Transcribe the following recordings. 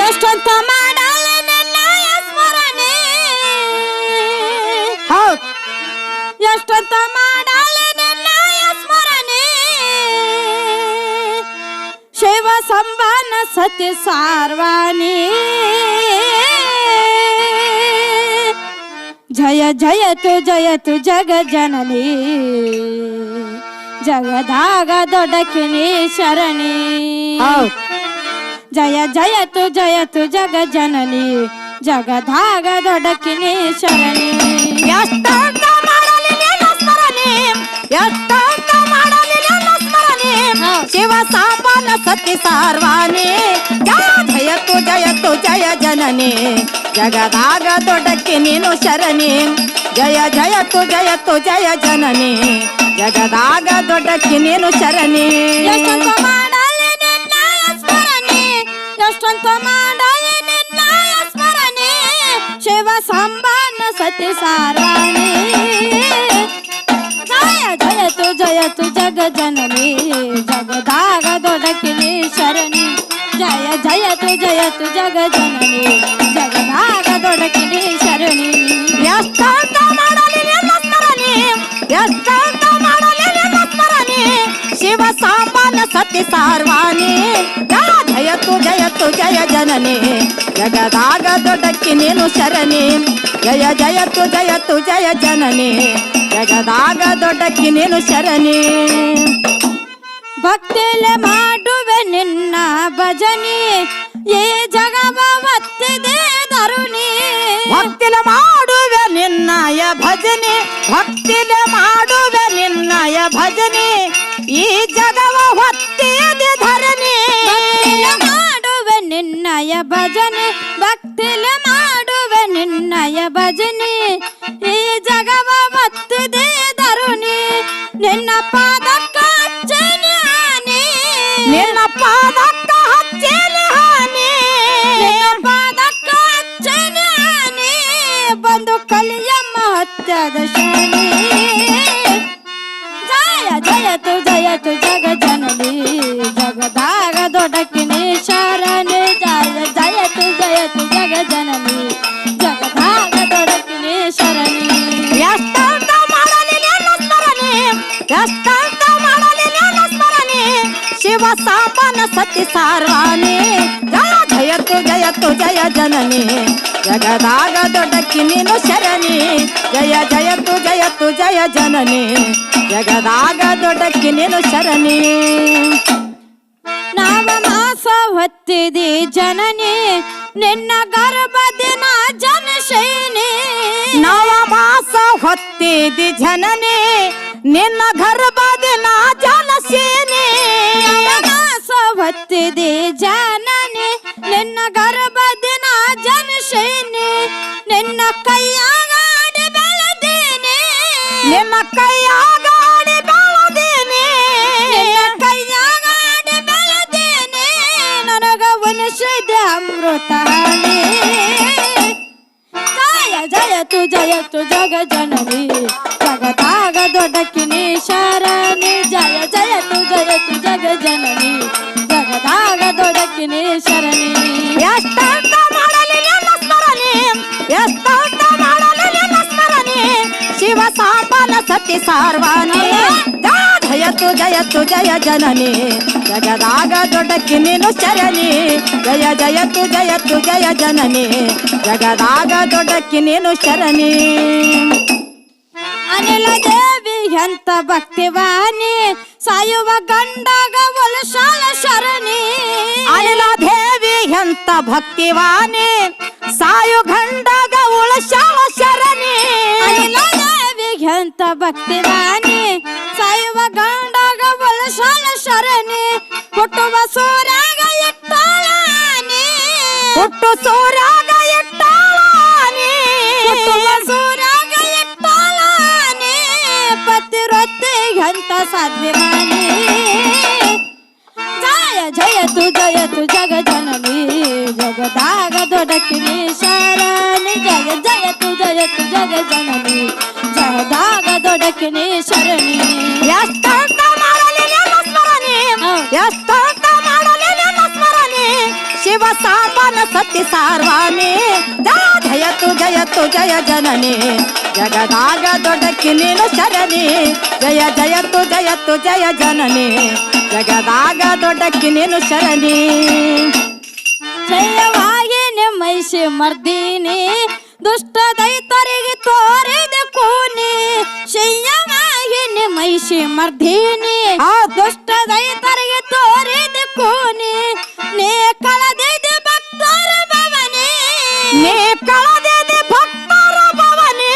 ಎಷ್ಟೊತ್ತ ಮಾಡಾಳೆ ನನ್ನ ಸ್ಮರಣೆ ಹೌದು. ಎಷ್ಟೊತ್ತ ಸಂಬಾನ ಸತ್ಯ ಸಾರ್ವಾಣಿ. ಜಯ ಜಯತು ಜಯತು ಜಗ ಜನನಿ. ಜಗದಾಗ ದೊಡ್ಡಕಿನಿ ಶರಣಿ. ಜಯ ಜಯ ಜಯತು ಜಯತು ಜಗ ಜನನಿ. ಜಗದಾಗ ದೊಡ್ಡಕಿನಿ ಶರಣಿ. ಎಷ್ಟಂತ ಮಾಡಲಿ ನಿನ್ನ ಸ್ಮರಣೆ ಶಿವ ಸಾಂಬಾನ ಸತಿ ಸಾರ್ವಾಣಿ ಜಯ ಜಯತು ಜಯತು ಜಯ ಜನನಿ. ಜಗದಾಗ ದೊಡ್ಡಕ್ಕೆ ನೀನು ಶರಣಿ. ಜಯ ಜಯತು ಜಯತು ಜಯ ಜನನಿ. ಜಗದಾಗ ದೊಡ್ಡಕ್ಕೆ ನೀನು ಶರಣಿ. ಎಷ್ಟಂತ ಮಾಡಲಿ ನಿನ್ನಯ ಸ್ಮರಣೆ. ಎಷ್ಟಂತ ಮಾಡಲಿ ನಿನ್ನಯ ಸ್ಮರಣೆ. ಶಿವ ಸಂಬಾನ ಸತಿ ಸಾರಾಣಿ ಜಯ ಜಯತು ಜಯತು ಜಗ ಜನನಿ. ಜಯ ಜಯತು ಜಯತು ಜಗ ಜನನಿ ಜಗದಾಗ ದೊಡಕಿನಿ ಶರಣಿ ಎಷ್ಟಂತ ಮಾಡಲಿ ನಿನ್ನ ಸ್ಮರಣೆ ಎಷ್ಟಂತ ಮಾಡಲಿ ನಿನ್ನ ಸ್ಮರಣೆ ಶಿವ ಸಾಂಬಾನ ಸತಿ ಸಾರ್ವಾಣಿ ಜಯ ಜಯತು ಜಯತು ಜಯ ಜನನಿ ಜಗದಾಗ ದೊಡ್ಡಕ್ಕಿ ನೀನು ಶರಣಿ ಜಯ ಜಯತು ಜಯತು ಜಯ ಜನನಿ ಜಗದಾಗ ದೊಡ್ಡಕ್ಕಿ ನೀನು ಶರಣಿ ಭಕ್ತಿಲೆ ಮಾಡುವೆ ನಿನ್ನ ಭಜನಿ. ಈ ಜಗವ ಮತ್ತಿದೆ ತರುಣಿ ಭಕ್ತಿಲ ಮಾಡುವೆ ನಿನ್ನಯ ಭಜನೆ. ಭಕ್ತಿಲ ಮಾಡುವೆ ನಿನ್ನಯ ಭಜನೆ. ಈ ಜಗವ ಹೊತ್ತಿದೆ ಧರಣಿ. ಮಾಡುವೆ ನಿನ್ನಯ ಭಜನೆ. ಭಕ್ತಿಲ ಮಾಡುವೆ ನಿನ್ನಯ ಭಜನೆ. ಈ ಜಗವ ಒತ್ತಿದೆ ತರುಣಿ ನಿನ್ನ ಪಾದಕ್ಕ ಜಯತು ಜಗ ಜನನಿ ಜಗದಾಗ ದೊಡಕಿನಿ ಶರಣಿ, ಜಯ, ಜಯತು ಜಯತು ಜಗ ಜನನಿ ಜಗದಾಗ ದೊಡಕಿನಿ ಶರಣಿ. ಎಷ್ಟಂತ ಮಾಡಲಿ ನಿನ್ನ ಸ್ಮರಣೆ, ಎಷ್ಟಂತ ಮಾಡಲಿ ನಿನ್ನ ಸ್ಮರಣೆ, ಶಿವ ಸಾಮಾನ ಸತಿ ಸಾರ್ವಾನಿ ಜಯ ಜಯತು ಜಯತು ಜಯ ಜನನಿ ಜಗದಾಗ ದೊಡ್ಡಕ್ಕಿ ನೀನು ಶರಣಿ ಜಯ ಜಯತು ಜಯತು ಜಯ ಜನನಿ ಜಗದಾಗ ದೊಡ್ಡಕ್ಕಿ ನೀನು ಶರಣಿ ನಾವ ಮಾಸ ಹೊತ್ತಿದಿ ಜನನಿ। ನಿನ್ನ ಗರ್ಭದಿನ ಜನಶೈನಿ ನವ ಮಾಸ ಹೊತ್ತಿದಿ ಜನನಿ। ನಿನ್ನ ಗರ್ಭದಿನ ಜಯತು ಜಗ ಜನನಿ. ಜಗದಾಗ ದೊಡ್ಡಕ್ಕಿನಿ ಶರಣಿ. ಜಯ ಜಯತು ಜಯತು ಜಗ ಜನನಿ. ಜಗದಾಗ ದೊಡ್ಡಕ್ಕಿನಿ ಶರಣಿ. ಶಿವ ಸಾಪನ ಸತಿ ಸಾರ್ವಾಣಿ ಜಯ ಜಯತು ಜಯತು, ಜಯ ಜನನಿ. ಜಗದಾಗ ದೊಡ್ಡಕ್ಕೆ ನೀನು ಚರಣಿ. ಜಯ, ಜಯತು ಜಯತು, ಜಯ ಜನನಿ. ಜಗದಾಗ ದೊಡ್ಡಕ್ಕೆ ನೀನು ಶರಣಿ ಅನಿಲ ದೇವಿ, ಎಂತ ಭಕ್ತಿವಾನಿ ಸಾಯುವ ಗಂಡಾಗ ಒಲಸಾಲ ಶರಣಿ. ಅನಿಲ ದೇವಿ, ಎಂತ ಭಕ್ತಿವಾನಿ ಸಾಯು ಗಂಡಗ ಉಳಶಾವ ಶರಣಿ. ಅನಿಲ ದೇವಿ, ಎಂತ ಭಕ್ತಿವಾನಿ ಒಲಸಾಲ ಶರಣಿ ಹುಟ್ಟುವ ಸೋರಾಗ ಇಟ್ಟಾಳಾನಿ ಹುಟ್ಟು ಸೋರಾಗ ಇಟ್ಟಾಳಾನಿ ಹುಟ್ಟುವ ಸೂರ್ಯಾಗ ಇಟ್ಟಾಳಾನಿ ಪತಿ ರೊತ್ತಿ ಎಂತ ಸಾಧ್ವಿವಾನಿ ಜಯ ಜಯ ತುಜಯ ಜಗ ಜನನಿ ಜಗದಾಗ ದೊಡಕಿನಿ ಶರಣಿ. ಜಯ ಜಯ ತುಜಯ ಜಗ ಜನನಿ ಜಗದಾಗ ದೊಡಕಿನಿ ಶರಣಿ. ಎಷ್ಟಂತ ಎಷ್ಟಂತ ಮಾಡಲಿ ನಿನ್ನ ಸ್ಮರಣೆ. ಶಿವ ಸಾಪನ ಸತಿ ಸಾರ್ವಾನೆ. ಜಯ ಜಯತು ಜಯತು ಜಯ ಜನನಿ. ಜಗದಾಗ ದೊಡ್ಡಕ್ಕಿ ನೀನು ಶರಣಿ. ಜಯ ಜಯತು ಜಯತು ಜಯ ಜನನಿ. ಜಗದಾಗ ದೊಡ್ಡಕ್ಕಿ ನೀನು ಶರಣಿ. ಜಯವಾಗಿ ನಿಮ್ಮೈಸಿ ಮರ್ದೀನಿ. ದುಷ್ಟ ದೈತರಿಗೆ ತೋರಿದ ಕೂನಿ. ಶಯ್ಯವಾಗಿ ನಿಮ್ಮೈಸಿ ಮರ್ದೀನಿ. ಆ ದುಷ್ಟ ದೈತರಿಗೆ ತೋರಿದ ಕೂನಿ ನೀ ಕಳದಿದ ಭಕ್ತರ ಭವನಿ. ನೀ ಕಳದೆ ಭಕ್ತರ ಭವನಿ.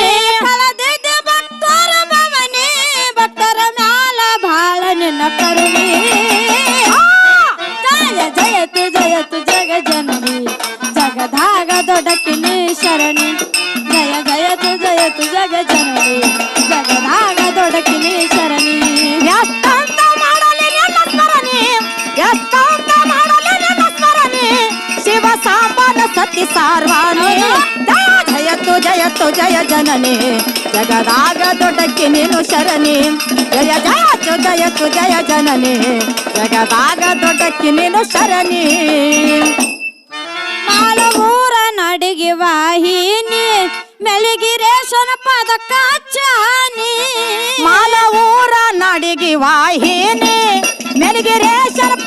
ನೀ ಕಳದಿದ ಭಕ್ತರ ಭವನಿ. ಭಕ್ತರ ಮ್ಯಾಲ ಬಾಳ ನಿನ್ನ ಕರುಣಿ. ಜಯ ಜಯತು ಜಯತು ಜಗ ಜನನಿ ಜಗದಾಗ ದೊಡ್ಡಕಿನಿ ಶರಣಿ. ಜಯ ಜಯತು ಜಯತು ಜಗ ಜನನಿ ಜಗದಾಗ ಶರಣಿ. ಎಷ್ಟಂತ ಮಾಡಲಿ ನಿನ್ನ ಸ್ಮರಣೆ ಎಷ್ಟಂತ ಮಾಡಲಿ ನಿನ್ನ ಸ್ಮರಣೆ. ಶಿವ ಸಾಂಬನ ಸತಿ ಸಾರ್ವಾಣಿ. ಜಯ ಜಯತು ಜಯತು ಜಯ ಜನನಿ. ಜಗದಾಗ ದೊಡ್ಡಕ್ಕೆ ನೀನು ಶರಣಿ. ಜಯ ಜಯತು ಜಯತು ಜಯ ಜನನಿ. ಜಗದಾಗ ದೊಡ್ಡಕ್ಕೆ ನೀನು ಶರಣಿ. ಮಾಲಮೂರ ನಡಿಗೆ ವಾಹಿನಿ ಮೆಲಿಗಿರೇಶನ ಪದಕ ಚಾನಿ. ವಾಹಿನಿ. ಮೆಲಗಿರೇಶನ ಪಾದಕ